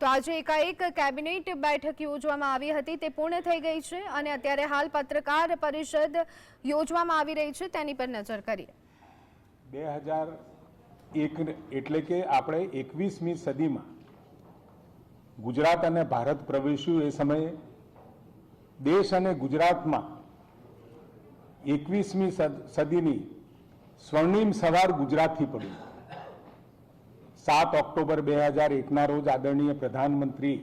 તો આજે એકાએક કેબિનેટ બેઠક યોજવામાં આવી હતી, તે પૂર્ણ થઈ ગઈ છે અને અત્યારે હાલ પત્રકાર પરિષદ યોજવામાં આવી રહી છે, તેની પર નજર કરીએ. બે હજાર એક એટલે કે આપણે એકવીસમી સદીમાં ગુજરાત અને ભારત પ્રવેશ્યું એ સમયે દેશ અને ગુજરાતમાં એકવીસમી સદીની સ્વર્ણિમ સવાર ગુજરાતથી પડી. સાત ઓક્ટોબર બે હજાર એકના રોજ આદરણીય પ્રધાનમંત્રી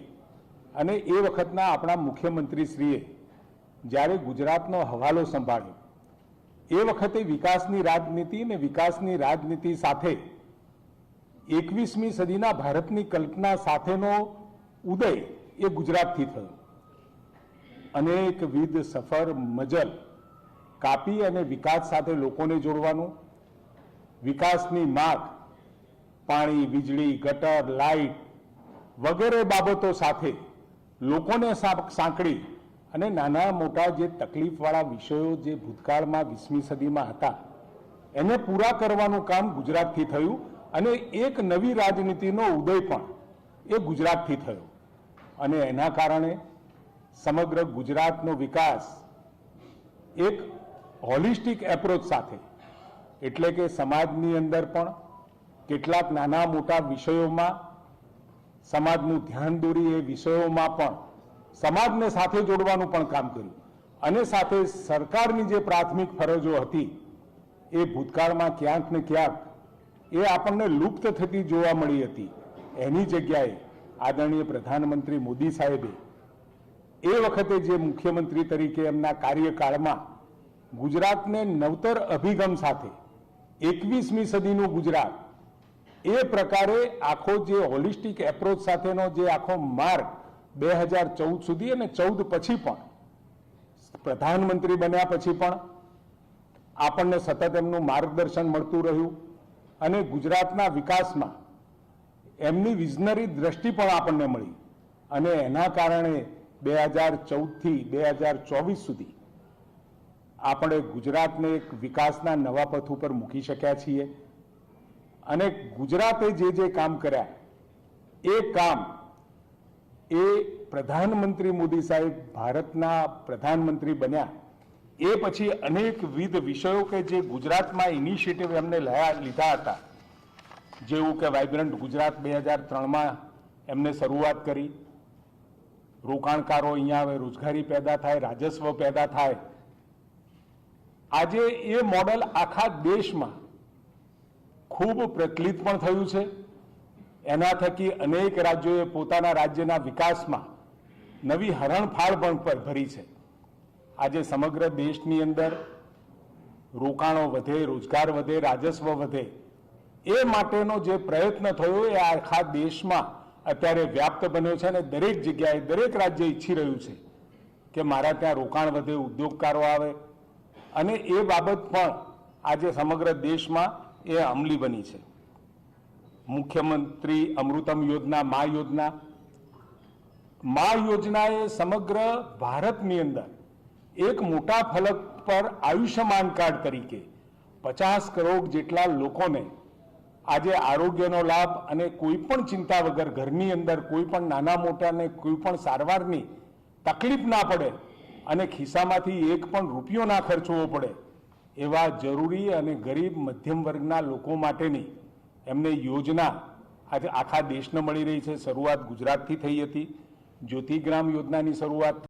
અને એ વખતના આપણા મુખ્યમંત્રીશ્રીએ જ્યારે ગુજરાતનો હવાલો સંભાળ્યો, એ વખતે વિકાસની રાજનીતિ અને વિકાસની રાજનીતિ સાથે એકવીસમી સદીના ભારતની કલ્પના સાથેનો ઉદય એ ગુજરાતથી થયો. અનેકવિધ સફર, મજલ કાપી અને વિકાસ સાથે લોકોને જોડવાનું, વિકાસની માગ પાણી, વીજળી, ગટર, લાઇટ વગેરે બાબતો સાથે લોકોને સાંકળી અને નાના મોટા જે તકલીફવાળા વિષયો જે ભૂતકાળમાં વીસમી સદીમાં હતા, એને પૂરા કરવાનું કામ ગુજરાતથી થયું અને એક નવી રાજનીતિનો ઉદય પણ એ ગુજરાતથી થયો. અને એના કારણે સમગ્ર ગુજરાતનો વિકાસ એક હોલિસ્ટિક એપ્રોચ સાથે, એટલે કે સમાજની અંદર પણ કેટલાક નાના મોટા વિષયોમાં સમાજનું ધ્યાન દોરી એ વિષયોમાં પણ સમાજને સાથે જોડવાનું પણ કામ કર્યું. અને સાથે સરકારની જે પ્રાથમિક ફરજો હતી, એ ભૂતકાળમાં ક્યાંક ને ક્યાંક એ આપણને લુપ્ત થતી જોવા મળી હતી. એની જગ્યાએ આદરણીય પ્રધાનમંત્રી મોદી સાહેબે એ વખતે જે મુખ્યમંત્રી તરીકે એમના કાર્યકાળમાં ગુજરાતને નવતર અભિગમ સાથે એકવીસમી સદીનું ગુજરાત એ પ્રકારે આખો જે હોલિસ્ટિક એપ્રોચ સાથેનો જે આખો માર્ગ બે હજાર ચૌદ સુધી અને ચૌદ પછી પણ, પ્રધાનમંત્રી બન્યા પછી પણ આપણને સતત એમનું માર્ગદર્શન મળતું રહ્યું અને ગુજરાતના વિકાસમાં એમની વિઝનરી દ્રષ્ટિ પણ આપણને મળી. અને એના કારણે બે હજાર ચૌદથી બે હજાર ચોવીસ સુધી આપણે ગુજરાતને એક વિકાસના નવા પથ ઉપર મૂકી શક્યા છીએ. અને ગુજરાતે જે જે કામ કર્યા, એ કામ એ પ્રધાનમંત્રી મોદી સાહેબ ભારતના પ્રધાનમંત્રી બન્યા. એ પછી અનેકવિધ વિષયો કે જે ગુજરાતમાં ઇનિશિયેટિવ એમને લયા, લીધા હતા. જેવું કે વાઇબ્રન્ટ ગુજરાત બે હજાર ત્રણમાં એમને શરૂઆત કરી. રોકાણકારો અહીંયા આવે, રોજગારી પેદા થાય, રાજસ્વ પેદા થાય. આજે એ મોડલ આખા દેશમાં ખૂબ પ્રચલિત પણ થયું છે. એના થકી અનેક રાજ્યોએ પોતાના રાજ્યના વિકાસમાં નવી હરણફાળ પણ પર ભરી છે. આજે સમગ્ર દેશની અંદર રોકાણો વધે, રોજગાર વધે, રાજસ્વ વધે, એ માટેનો જે પ્રયત્ન થયો એ આખા દેશમાં અત્યારે વ્યાપ્ત બન્યો છે અને દરેક જગ્યાએ, દરેક રાજ્ય ઈચ્છી રહ્યું છે કે મારા ત્યાં રોકાણ વધે, ઉદ્યોગકારો આવે. અને એ બાબત પણ આજે સમગ્ર દેશમાં એ અમલી બની છે. મુખ્યમંત્રી અમૃતમ યોજના, મા યોજના. મા યોજના એ સમગ્ર ભારતની અંદર એક મોટા ફલક પર આયુષ્યમાન કાર્ડ તરીકે પચાસ કરોડ જેટલા લોકોને આજે આરોગ્યનો લાભ અને કોઈ પણ ચિંતા વગર ઘરની અંદર કોઈ પણ નાના મોટાને કોઈ પણ સારવારની તકલીફ ના પડે અને ખિસ્સામાંથી એક પણ રૂપિયો ના ખર્ચવો પડે એવા જરૂરી અને ગરીબ મધ્યમ વર્ગના લોકો માટેની એમને યોજના આજે આખા દેશને મળી રહી છે. શરૂઆત ગુજરાતથી થઈ હતી. જ્યોતિગ્રામ યોજનાની શરૂઆત